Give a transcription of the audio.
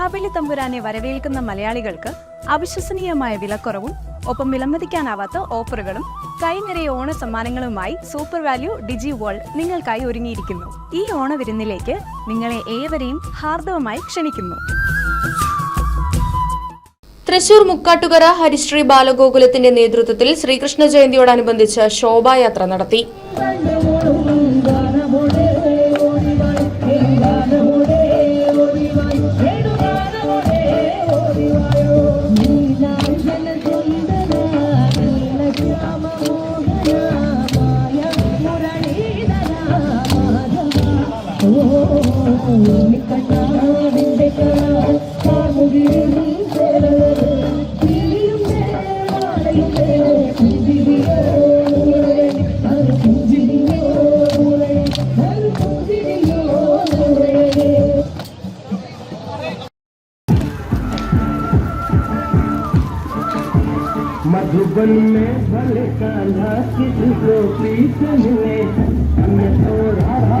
മഹാബലി തമ്പുരാനെ വരവേൽക്കുന്ന മലയാളികൾക്ക് അവിശ്വസനീയമായ വിലക്കുറവും ഒപ്പം വിലമതിക്കാനാവാത്ത ഓഫറുകളും കൈനിറയ ഓണ സമ്മാനങ്ങളുമായി സൂപ്പർ വാല്യൂ ഡിജി വേൾഡ് നിങ്ങൾക്കായി ഒരുങ്ങിയിരിക്കുന്നു. ഈ ഓണവിരുന്നിലേക്ക് നിങ്ങളെ ഏവരെയും ഹാർദവമായി ക്ഷണിക്കുന്നു. തൃശൂർ മുക്കാട്ടുകര ഹരിശ്രീ ബാലഗോകുലത്തിന്റെ നേതൃത്വത്തിൽ ശ്രീകൃഷ്ണ ജയന്തിയോടനുബന്ധിച്ച് ശോഭായാത്ര നടത്തി. मधुबन में भले कान्हा किसी को प्रीत मिले हमें तो Radha